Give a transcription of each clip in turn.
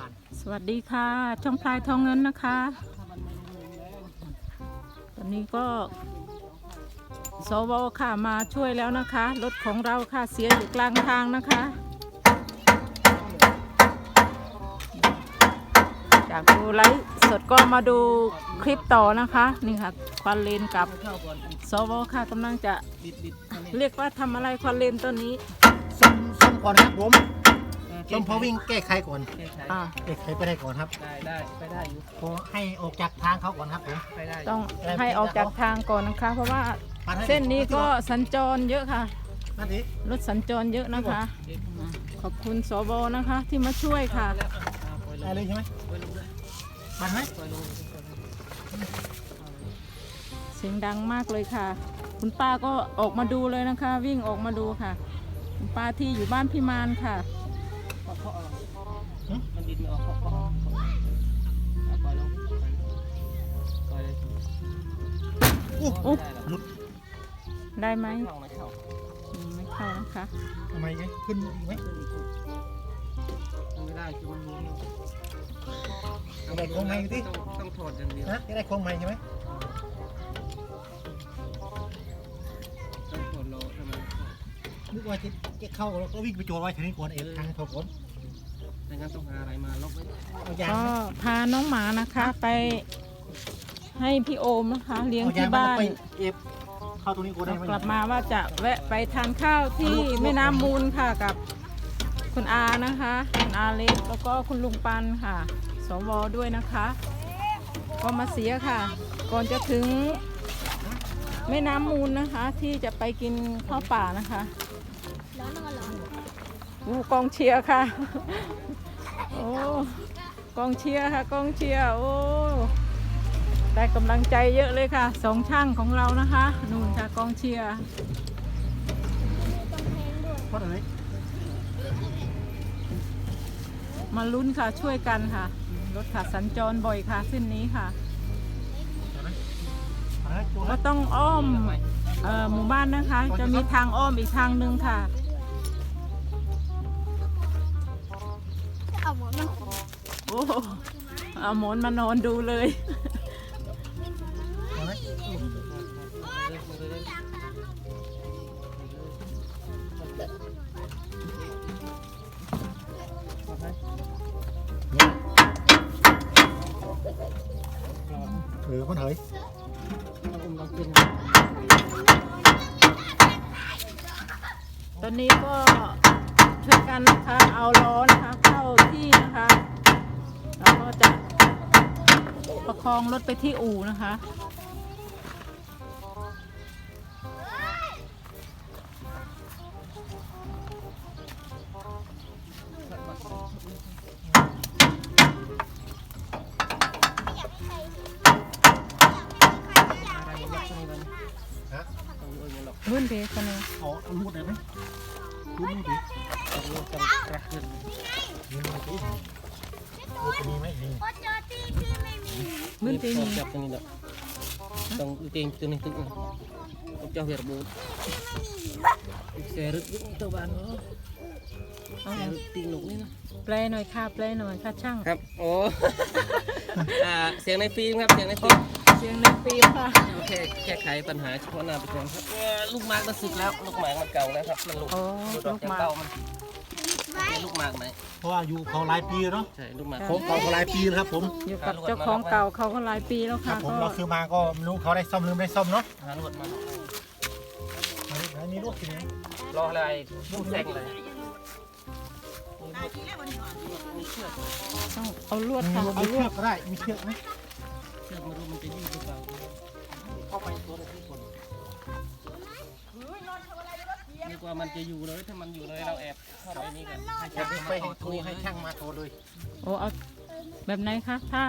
ผ่านสวัสดีค่ะ ช่องพลายทองเงินนะคะ ตอนนี้ก็สวค่ะมาช่วยแล้วนะคะ รถของเราค่ะเสียอยู่กลางทางนะคะ จากดูไลฟ์สดก็มาดูคลิปต่อนะคะ นี่ค่ะควันเลนกับเข้าก่อนสวค่ะกำลังจะบิดบิดอันนี้เรียกว่าทำอะไรควันเลนต้นนี้ส้มส้มก่อนครับผม ส้มพอวิ่งแก้ไขก่อนอ่าแก้ไขไปได้ก่อนครับได้ได้ไปได้อยู่พอให้ออกจากทางเขาก่อนครับผมไปได้ต้องให้ออกจากทางก่อนนะคะ เพราะว่าปัดให้เส้นนี้ก็สัญจรเยอะค่ะนั่นดิรถสัญจรเยอะนะคะ ขอบคุณสวนะคะ ที่มาช่วยค่ะแล้วอะอ่าปล่อยลได้งเลยใช่ไหมปล่อยลงด้วยปัดไหมปล่อยลงปล่อยลงเสียงดังมากเลยค่ะ คุณป้าก็ออกมาดูเลยนะคะ วิ่งออกมาดูค่ะ คุณป้าที่อยู่บ้านพี่มานค่ะ เคาะเคาะเอามันบิดไม่ออกเคาะเคาะเคาะอะปล่อยลงปล่อยเลยอู้โอ้ได้แล้วหลุดได้ไหมเข้าไม่เข้าอืมไม่เข้านะคะทำไมไงขึ้นอีกไหมขึ้นอีกคนมันไม่ได้คือมันรวมอยู่ได้โค้งไหมอยู่ที่ต้องต้องถอดอย่างเดียวฮะได้ค้งไหมใช่ไหมต้องถอดโลทำไมนึกว่าจะจะเข้าแล้วก็วิ่งไปโจรไว้ทีนี้ก่อนเอ็ดทางเขาก่อน งั้นต้องหาอะไรมาล็อกไว้เอายางก็ไหมพาน้องหมานะคะ ไปให้พี่โอมนะคะ เลี้ยงเอายาที่งมันบ้าน ไปเอฟเข้าตรงนี้ก่อนได้ไหมกลับมาว่าจะแวะไปทานข้าวที่แม่น้ำมูลค่ะกับคุณอานะคะ คุณอาเล็กแล้วก็คุณลุงปันค่ะ สวด้วยนะคะ ก็มาเสียค่ะ ก่อนจะถึงแม่น้ำมูลนะคะ ที่จะไปกินข้าวป่านะคะอู้กองเชียร์ค่ะ โอ้กองเชียร์ค่ะกองเชียร์โอ้ได้กำลังใจเยอะเลยค่ะสองช่างของเรานะคะนู่นค่ะกองเชียร์เพราะอะไรมาลุ้นค่ะช่วยกันค่ะ รถค่ะสัญจรบ่อยค่ะเส้นนี้ค่ะเอาละโจรก็แล้วต้องอ้อมเอ่อหมู่บ้านนะคะ จะมีทางอ้อมอีกทางหนึ่งค่ะ โอ้โหเอาหมอนมานอนดูเลยเอาไหมเออมันเหยเราอุ้มเราขึ้นตอนนี้ก็ช่วยกันนะคะ เอาล้อนะคะเข้าที่นะคะแล้ว ก็จะประคองรถไปที่อู่นะคะอะไรล็องนี้เลยฮะต้องเอ้ยล็อกนเดกันเลยเอเอารูดได้ไหมลูดลูดดิต้องล็อกต้องกระขึ้นยืนมาสิลูดจะ มีไหมนี่พอเจอที่ที่ไม่มีรุ่นเดนี่นี่จับตรงนี้แหละต้องเตียงตัวนี้ตึกนะต้องเจ้าเหียระบูดเสียรึกตัวบ้านเนาะเอาเสียรึกตีหนุกนี่นะแปลหน่อยค่ะแปลหน่อยค่ะช่างครับโอ้อ่าเสียงในฟิล์มครับเสียงในฟิล์มเสียงในฟิล์มค่ะโอเคแก้ไขปัญหาเฉพาะหน้าไปก่อนครับเอ่อลูกหมากมันสึกแล้วลูกหมากมันเก่าแล้วครับมันหลุดโอ้หลุดอลูอกกจากมาเต้ามันเป็น ลูกหมากไหมเพราะว่าอยู่เขาหลายปีแล้วเนาะใช่ลูกหมากผมเขาเขาหลายปีแล้วครับผมอยู่กับเจ้าของเก่าเขาก็หลายปีแล้วครัค่ะบผมก็เราซื้อมาก็ไม่รู้เขาได้ซ่อมหรือไม่ได้ซ่อมเนาะหาลวดมาอันนี้ลูกทีนี้รออะไรลูกแซงเลยมีเชือกต้องเอาลวดมีค่ะลูกเอามีลเชืวอดกก็ได้มีเชือกไหมเชือกมาดูมันจะยืดหรือเปล่าเข้าไปตัวละที่คน กว่ามันจะอยู่เลยถ้ามันอยู่เลยเราแอบเข้าไปนี่กันให้จะช่างไปมาให้ถอดโทรให้ช่างมาโทรเลยโอ้เอาแบบไหนคะถ้า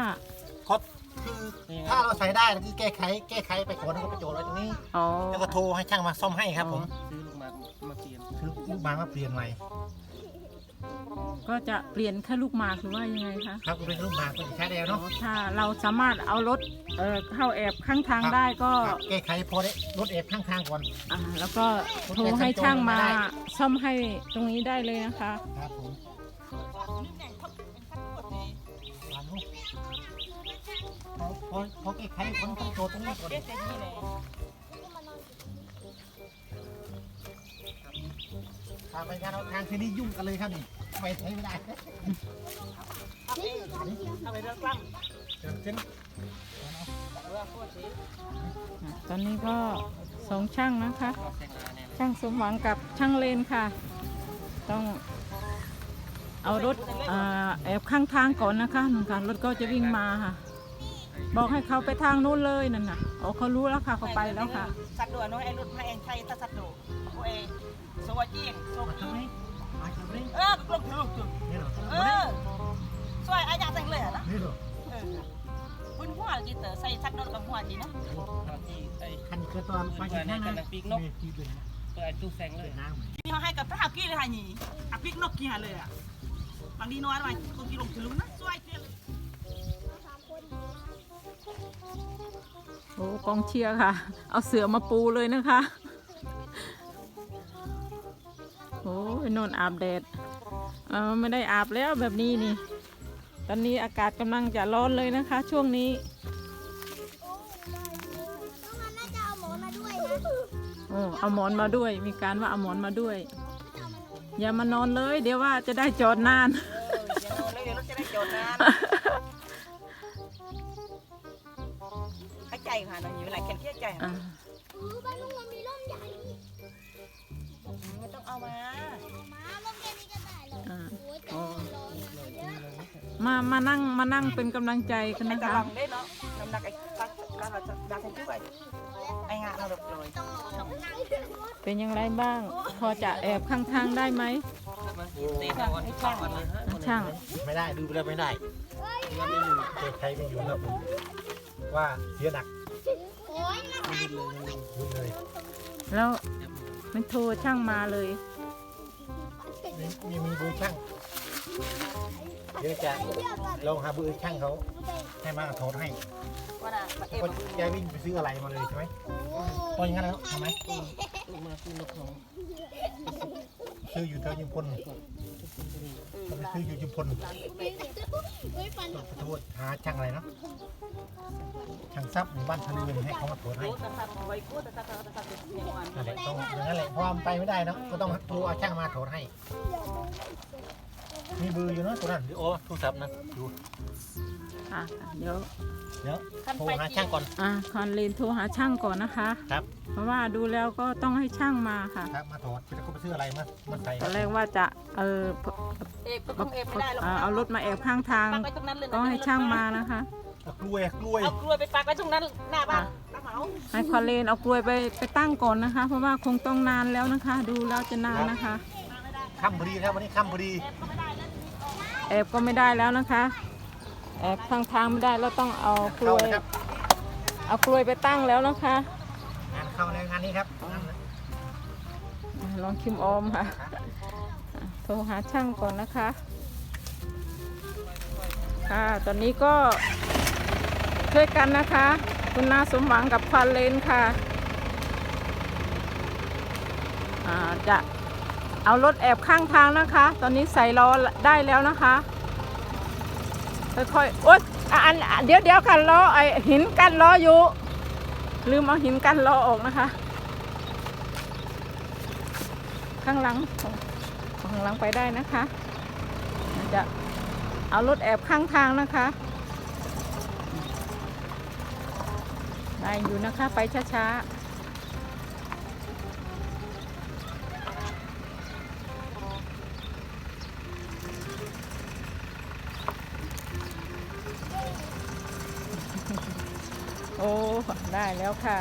เขาคือถ้าเราใส่ได้เราก็แก้ไขแก้ไขไปก่อนแล้วก็ไปโจทย์ไว้ตรงนี้อ๋อแล้วก็โทรให้ช่างมาซ่อมให้ครับผมซื้อลูกหมากมาเปลี่ยนคือลูกบางมาเปลี่ยนใหม่ ก็จะเปลี่ยนแค่ลูกหมากหรือว่ายังไงคะครับก็เป็นลูกหมากเป็นแค่เดียวเนาะถ้าเราสามารถเอารถเอ่อเข้าแอบข้างทางได้ก็แก้ไขพอได้รถแอบข้างทางก่อน อ่าแล้วก็โทรให้ช่างมาซ่อมให้ตรงนี้ได้เลยนะคะ ครับผมพอพอพอแก้ไขคนต้องโจทย์ตรงนี้ก่อน ถ้าไปงานเอาทางที่นี่ยุ่งกันเลยครับนี่ไปใช้ไม่ได้เอาไปเอาไปเรื่องกล้ามเดี๋ยวเช่นเรื่องพวกนี้อะตอนนี้ก็สองช่างนะคะแซงลาเนี่ยช่างสมหวังกับช่างเลนค่ะ ต้องเอารถอ่าแอบข้างทางก่อนนะคะหนึ่งค่ะรถก็จะวิ่งมาค่ะ บอกให้เขาไปทางนู้นเลยนั่นน่ะอ๋อเขารู้แล้วค่ะเขาไปแล้วค่ะ สัตว์ด่วนน้อยไอ้รุ่นพระเองใช้ตาสัตว์ดุพว กเองสวัสดีสวัสทำดีไมมาจากไหนเออก็ลงถึงลงถึงนี่เหรอเออสวยอาญาแต่งเลยนะนี่เหรอเออคุณหัวจีเตอใส่สัตว์ด่วนกับหัวจีนะตอนที่ไอ้คันเกิดตอนมาจากไหนนะปีกนกปีกเลยนะเปิดไอ้ตู้แซงเลยน้ำที่เขาให้กับพระหักกี้เลยค่ะนี่อักพิกนกกี้เลยอะบางทีน้อยไปคนที่ลงถึงลุงนะสวยเพียงโอ้กองเชียร์ค่ะ เอาเสือมาปูเลยนะคะ โอ้ยนอนอาบแดดเออไม่ได้อาบแล้วแบบนี้นี่ ตอนนี้อากาศกำลังจะร้อนเลยนะคะ ช่วงนี้ต้องมันน่าจะเอาหมอนมาด้วยนะโอ้เอาหมอนมาด้วย มีการว่าเอาหมอนมาด้วย อย่ามานอนเลย เดี๋ยวว่าจะได้จอดนานเออเดี๋ยวเลยเดี๋ยวรถจะได้จอดนานให้ใจค่ะนะอยู่ไหนแข็งเที่ยใจอ่าเออบ้านลุงมันมีร่มใหญ่ไม่ต้องเอามาเอา อ่าอ้ยแต่มันร้อมามานั่งมานั่งเป็นกำลังใจกันนะคะเนาะน้ำหนักไอ้ตักแล้วเราจะดักให้ช่วยไอ้งานเราดกเลยต้องนอนต้องนั่งเป็นอย่างไรบ้าง พอจะแอบข้างทางได้ไหมตีตะวันช่างมันเลยฮะอะช่าง ไม่ได้ดูไปแล้วไม่ได้ไม่อยู่แก้ไขไม่อยู่ครับผมว่าเสียหนักโอ้ยนะยุ่งเลยแล้วไม่โทรช่างมาเลย มีมีมีบอช่างเดี๋ยวจะลองหาเบอช่างเขาให้มาถอดให้ว่าน่ะเอ็มก็ยายวิ่งไปซื้ออะไรมาเลยใช่ไหมตออย่างนั้นแล้วทำไหมตู้มาตู้นกของซื้ออยู่แถวยิมพลไปซื้ออยู่ยิมพล ขอโทษหาช่างอะไรเนาะช่างซับหมู่บ้านทะเลให้เขามาตรวจให้อะไว้กูตะตักตะตักเมื่อวานนั่นแหละต้องอย่างนั้นแหละเพราะว่ามันไปไม่ได้เนาะก็ต้องโทรเอาช่างมาตรวจให้ มีเบอร์อยู่เนาะตัวนั้นหรือโอ้โทรศัพท์นะดู ค่ะเดี๋ยวเดี๋ยวโทรหาช่างก่อน อ่าคอนเลนโทรหาช่างก่อนนะคะ ครับ เพราะว่าดูแล้วก็ต้องให้ช่างมาค่ะ ครับ มาโทรจะก็ไปซื้ออะไรมามาใส่ตอนแรกว่าจะเออเอ็มก็ต้องเอ็มไม่ได้หรอกอ่าเอารถมาแอบข้างทางปักไว้ตรงนั้นเลยต้องให้ช่างมานะคะเอากล้วยกล้วย เอากล้วยไปปักไว้ตรงนั้นหน้าบ้านตาเหมาให้คอนเลนเอากลวยไปไปตั้งก่อนนะคะ เพราะว่าคงต้องนานแล้วนะคะ ดูแล้วจะนานนะคะค่ำพอดีครับวันนี้ค่ำพอดีแอบก็ไม่ได้แล้วนะคะแอบ ข้างทางไม่ได้แล้วต้องเอากลเข้าวยเลยครับเอากลวยไปตั้งแล้วนะคะงานเข้าแล้วงานนี้ครับงานอ่าลองคิมออมค่ะอ่าโทรหาช่างก่อนนะคะ ค่ะ ตอนนี้ก็ช่วยกันนะคะ คุณนาสมหวังกับควันเลนค่ะอ่าจะเอารถแอบข้างทางนะคะ ตอนนี้ใส่ล้อได้แล้วนะคะ ค่อยๆโอ๊ยอันเดี๋ยวเดี๋ยวกันล้อไอหินกันล้ออยู่ ลืมเอาหินกันล้อออกนะคะ ข้างหลังข้างหลังไปได้นะคะจะเอารถแอบข้างทางนะคะได้อยู่นะคะไปช้าๆ ได้แล้วค่ะ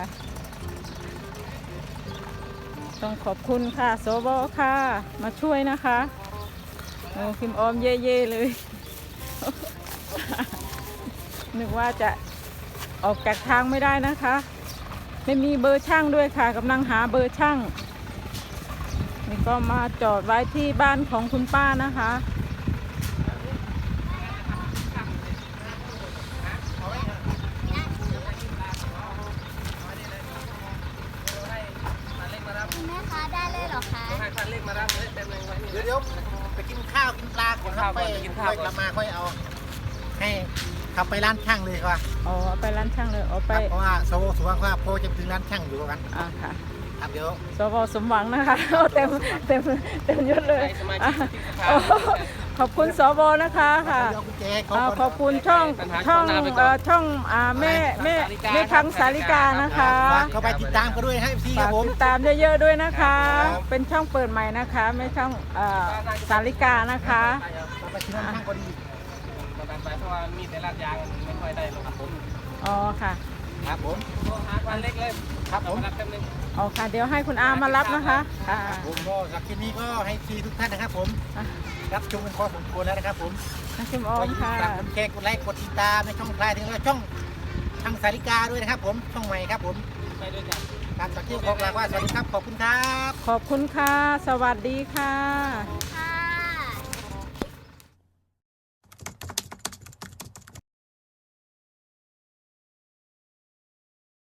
ต้องขอบคุณค่ะโซบอค่ะ มาช่วยนะคะโอ้คิมออมเย่ๆเลย นึกว่าจะออกจากทางไม่ได้นะคะ ไม่มีเบอร์ช่างด้วยค่ะกำลังหาเบอร์ช่างนี่ก็มาจอดไว้ที่บ้านของคุณป้านะคะ แม่ค้าได้เลยเหรอคะ ให้พัน เลขมารับเลยเต็มเลยไว้นี่เดี๋ยวเดี๋ยวไปกินข้าวกินปลาก่อนครับข้าวก่ค่ออนยไปกินข้าวค่อยก่อนกลับมาค่อยเอา ให้ขับไปร้านช่างเลยครับอ๋อไปร้านช่างเลยอ๋อไปเพราะว่าโซสว่างว่าโพจะไปถึงร้านช่างอยู่กันอ่าค่ะครับเดี๋ยวสวสมหวังนะคะโอ้เต็มเต็มเต็มยศเลยสมาอะชิกที่สภาโอ้ ขอบคุณสวนะคะค่ะเดี๋ยวกุญแจเขาอ่าก่อนขอบคุณช่องช่องเอ่อช่องอ่าแม่แม่แม่คังสาริกานะคะฝากเข้าไปติดตามกันด้วยให้พี่คฝารับกผมติดตามเยอะๆด้วยนะคะครับเป็นช่องเปิดใหม่นะคะไม่ช่องเอ่อสาริกานะคะ ไปที่ร้านช่างก็ดีประกันไปเพราะว่ามีแต่ลาดยางไม่ค่อยได้หรอกครับผมอ๋อค่ะครับผม โทรหาวันเล็กเลยครับผม รับแป๊บนึง อ๋อค่ะ เดี๋ยวให้คุณอามารับนะคะค่ะ ผมก็สำหรับคลิปนี้ก็ให้ทีทุกท่านนะครับผมอะ รับชมกันพอสมควรแล้วนะครับ ผมนะคุณออก็มอย่าลืมค่ะฝากกดแชร์กดไลค์กดติดตามในช่องคลายถึงแล้วช่องทางสาริกาด้วยนะครับ ผมช่องใหม่ครับ ผมไปด้วยกันการสักที่ขอกล่าวว่าสวัสดีครับขอบคุณครับ ขอบคุณค่ะ สวัสดีค่ะ ค่ะ